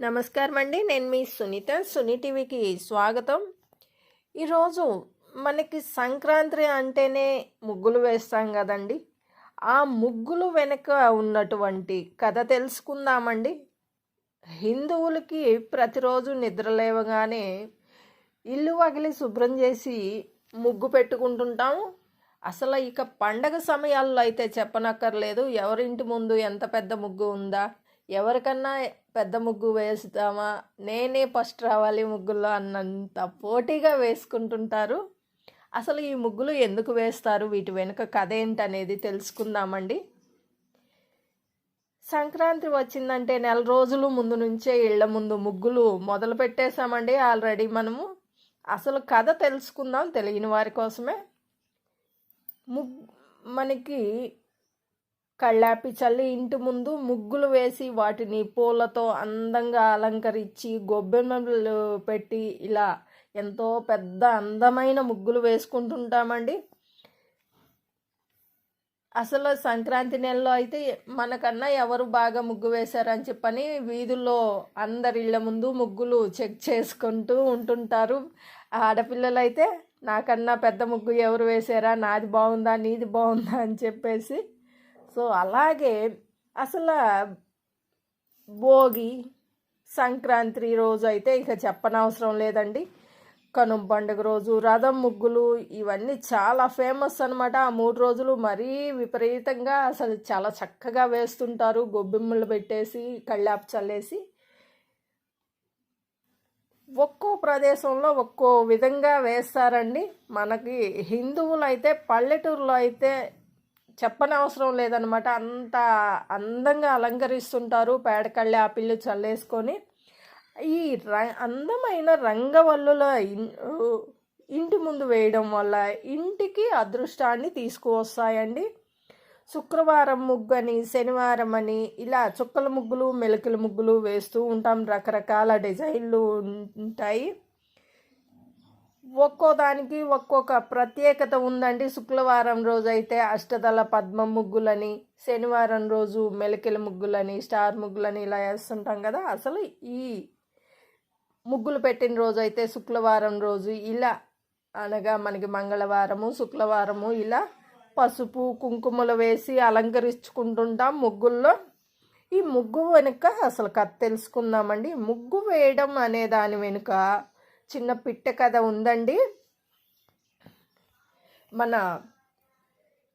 నమస్కారం అండి నేను మీ సునీత సునీ టీవీకి స్వాగతం. ఈరోజు మనకి సంక్రాంతి అంటేనే ముగ్గులు వేస్తాం కదండి. ఆ ముగ్గులు వెనుక ఉన్నటువంటి కథ తెలుసుకుందామండి. హిందువులకి ప్రతిరోజు నిద్ర లేవగానే ఇల్లు వగిలి శుభ్రం చేసి ముగ్గు పెట్టుకుంటుంటాము. అసలు ఇక పండగ సమయాల్లో అయితే చెప్పనక్కర్లేదు. ఎవరింటి ముందు ఎంత పెద్ద ముగ్గు ఉందా? ఎవరికన్నా పెద్ద ముగ్గు వేస్తామా? నేనే ఫస్ట్ రావాలి ముగ్గుల్లో అన్నంత పోటీగా వేసుకుంటుంటారు. అసలు ఈ ముగ్గులు ఎందుకు వేస్తారు? వీటి వెనుక కథ ఏంటనేది తెలుసుకుందామండి. సంక్రాంతి వచ్చిందంటే నెల రోజులు ముందు నుంచే ఇళ్ళ ముందు ముగ్గులు మొదలు పెట్టేశామండి ఆల్రెడీ మనము. అసలు కథ తెలుసుకుందాం తెలియని వారి కోసమే. ముగ్ మనకి కళ్ళాపి చల్లి ఇంటి ముందు ముగ్గులు వేసి వాటిని పూలతో అందంగా అలంకరించి గొబ్బెమ్మలు పెట్టి ఇలా ఎంతో పెద్ద అందమైన ముగ్గులు వేసుకుంటుంటామండి. అసలు సంక్రాంతి నెలలో అయితే మనకన్నా ఎవరు బాగా ముగ్గు వేశారని చెప్పని వీధుల్లో అందరి ఇళ్ళ ముందు ముగ్గులు చెక్ చేసుకుంటూ ఉంటుంటారు. ఆడపిల్లలు అయితే నాకన్నా పెద్ద ముగ్గు ఎవరు వేశారా నాది బాగుందా నీది బాగుందా అని చెప్పేసి సో అలాగే అసలు భోగి సంక్రాంతి రోజు అయితే ఇక చెప్పనవసరం లేదండి. కనుమ పండుగ రోజు రథం ముగ్గులు ఇవన్నీ చాలా ఫేమస్ అనమాట ఆ మూడు రోజులు మరీ విపరీతంగా అసలు చాలా చక్కగా వేస్తుంటారు. గొబ్బెమ్మలు పెట్టేసి కళ్ళాపు చల్లేసి. ఒక్కో ప్రదేశంలో ఒక్కో విధంగా వేస్తారండి. మనకి హిందువులు అయితే పల్లెటూరులో అయితే చెప్పనవసరం లేదనమాట అంత అందంగా అలంకరిస్తుంటారు. పేడకళ్ళి ఆపిల్లు చల్లేసుకొని. ఈ ర అందమైన రంగవల్లుల ఇంటి ముందు వేయడం వల్ల ఇంటికి అదృష్టాన్ని తీసుకువస్తాయండి. శుక్రవారం ముగ్గు అని శనివారం అని ఇలా చుక్కల ముగ్గులు మెలకల ముగ్గులు వేస్తూ ఉంటాం. రకరకాల డిజైన్లు ఉంటాయి. ఒక్కో దానికి ఒక్కొక్క ప్రత్యేకత ఉందండి. శుక్రవారం రోజు అయితే అష్టదళ పద్మ ముగ్గులని శనివారం రోజు మెలకెల ముగ్గులని స్టార్ ముగ్గులని ఇలా వేస్తుంటాం కదా. అసలు ఈ ముగ్గులు పెట్టిన రోజు అయితే శుక్రవారం రోజు ఇలా అనగా మనకి మంగళవారము శుక్రవారము ఇలా పసుపు కుంకుమలు వేసి అలంకరించుకుంటుంటాం ముగ్గుల్లో. ఈ ముగ్గు వెనుక అసలు కథ తెలుసుకుందామండి. ముగ్గు వేయడం అనే దాని వెనుక చిన్న పిట్ట కథ ఉందండి. మన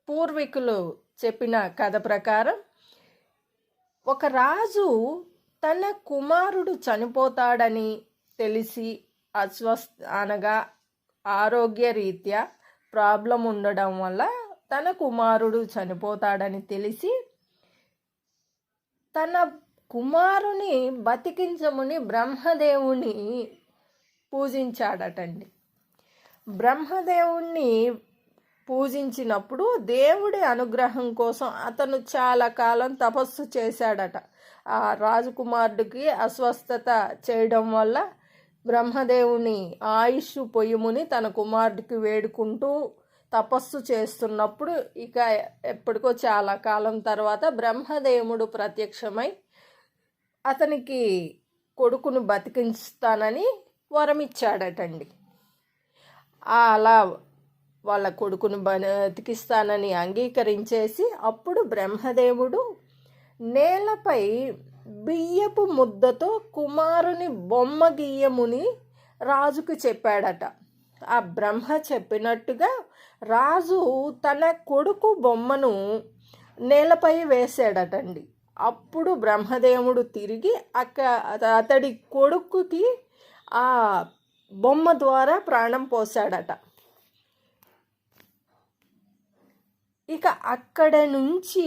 పూర్వీకులు చెప్పిన కథ ప్రకారం ఒక రాజు తన కుమారుడు చనిపోతాడని తెలిసి అస్వస్థ అనగా ఆరోగ్య రీత్యా ప్రాబ్లం ఉండడం వల్ల తన కుమారుడు చనిపోతాడని తెలిసి తన కుమారుని బతికించముని బ్రహ్మదేవుని పూజించాడటండి. బ్రహ్మదేవుణ్ణి పూజించినప్పుడు దేవుడి అనుగ్రహం కోసం అతను చాలా కాలం తపస్సు చేశాడట. ఆ రాజకుమారుడికి అస్వస్థత చేయడం వల్ల బ్రహ్మదేవుని ఆయుష్ పొయ్యముని తన కుమారుడికి వేడుకుంటూ తపస్సు చేస్తున్నప్పుడు ఇక ఎప్పటికో చాలా కాలం తర్వాత బ్రహ్మదేవుడు ప్రత్యక్షమై అతనికి కొడుకును బతికిస్తానని వరం ఇచ్చాడటండి అలా వాళ్ళ కొడుకును బతికిస్తానని అంగీకరించేసి అప్పుడు బ్రహ్మదేవుడు నేలపై బియ్యపు ముద్దతో కుమారుని బొమ్మ గీయముని రాజుకు చెప్పాడట. ఆ బ్రహ్మ చెప్పినట్టుగా రాజు తన కొడుకు బొమ్మను నేలపై వేసాడటండి అప్పుడు బ్రహ్మదేవుడు తిరిగి అక్క అతడి కొడుకుకి ఆ బొమ్మ ద్వారా ప్రాణం పోసాడట ఇక అక్కడ నుంచి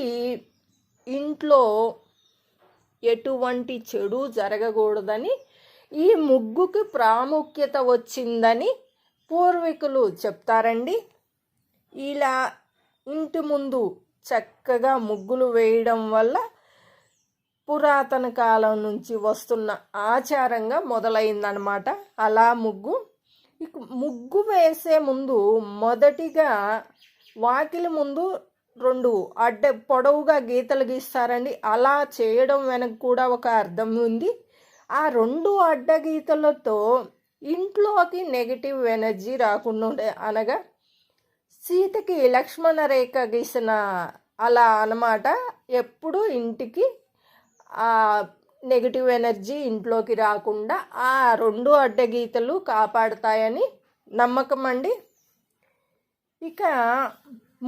ఇంట్లో ఎటువంటి చెడు జరగకూడదని ఈ ముగ్గుకి ప్రాముఖ్యత వచ్చిందని పూర్వీకులు చెప్తారండి. ఇలా ఇంటి ముందు చక్కగా ముగ్గులు వేయడం వల్ల పురాతన కాలం నుంచి వస్తున్న ఆచారంగా మొదలైందనమాట అలా ముగ్గు. ముగ్గు వేసే ముందు మొదటిగా వాకిలి ముందు రెండు అడ్డ పొడవుగా గీతలు గీస్తారండి. అలా చేయడం వెనక కూడా ఒక అర్థం ఉంది. ఆ రెండు అడ్డ గీతలతో ఇంట్లోకి నెగిటివ్ ఎనర్జీ రాకుండా ఉండే అనగా సీతకి లక్ష్మణ రేఖ గీసిన అలా అనమాట ఎప్పుడు ఇంటికి నెగిటివ్ ఎనర్జీ ఇంట్లోకి రాకుండా ఆ రెండు అడ్డగీతలు కాపాడుతాయని నమ్మకం అండి. ఇక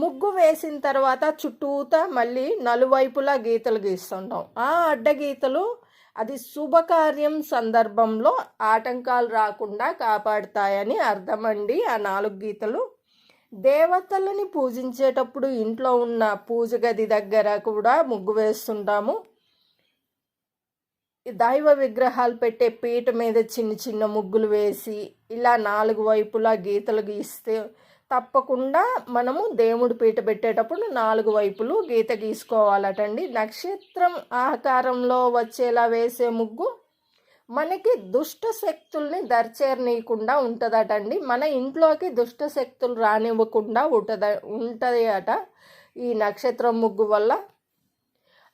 ముగ్గు వేసిన తర్వాత చుట్టూతా మళ్ళీ నలువైపులా గీతలు గీస్తుంటాం. ఆ అడ్డగీతలు అది శుభకార్యం సందర్భంలో ఆటంకాలు రాకుండా కాపాడుతాయని అర్థమండి ఆ నాలుగు గీతలు. దేవతలని పూజించేటప్పుడు ఇంట్లో ఉన్న పూజ గది దగ్గర కూడా ముగ్గు వేస్తుంటాము. దైవ విగ్రహాలు పెట్టే పీట మీద చిన్న చిన్న ముగ్గులు వేసి ఇలా నాలుగు వైపులా గీతలు గీస్తే తప్పకుండా మనము దేవుడు పీట పెట్టేటప్పుడు నాలుగు వైపులు గీత గీసుకోవాలటండి. నక్షత్రం ఆకారంలో వచ్చేలా వేసే ముగ్గు మనకి దుష్ట శక్తుల్ని దరిచేరనీయకుండా ఉంటుందటండి. మన ఇంట్లోకి దుష్ట శక్తులు రానివ్వకుండా ఉంటద ఉంటుంది అట ఈ నక్షత్రం ముగ్గు వల్ల.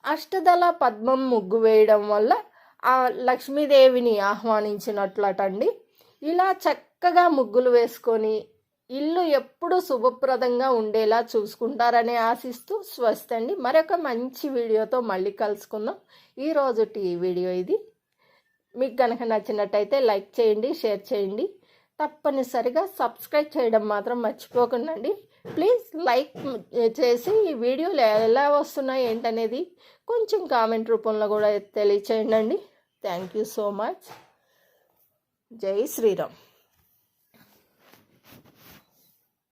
అష్టదళ పద్మం ముగ్గు వేయడం వల్ల లక్ష్మీదేవిని ఆహ్వానించినట్లటండి. ఇలా చక్కగా ముగ్గులు వేసుకొని ఇల్లు ఎప్పుడు శుభప్రదంగా ఉండేలా చూసుకుంటారని ఆశిస్తూ స్వస్తండి. మరొక మంచి వీడియోతో మళ్ళీ కలుసుకుందాం. ఈరోజు ఈ వీడియో ఇది. మీకు కనుక నచ్చినట్టయితే లైక్ చేయండి షేర్ చేయండి. తప్పనిసరిగా సబ్స్క్రైబ్ చేయడం మాత్రం మర్చిపోకండి ప్లీజ్ లైక్ చేసి ఈ వీడియోలు ఎలా వస్తున్నాయి ఏంటనేది కొంచెం కామెంట్ రూపంలో కూడా తెలియచేయండి థ్యాంక్ యూ సో మచ్. జై శ్రీరామ్.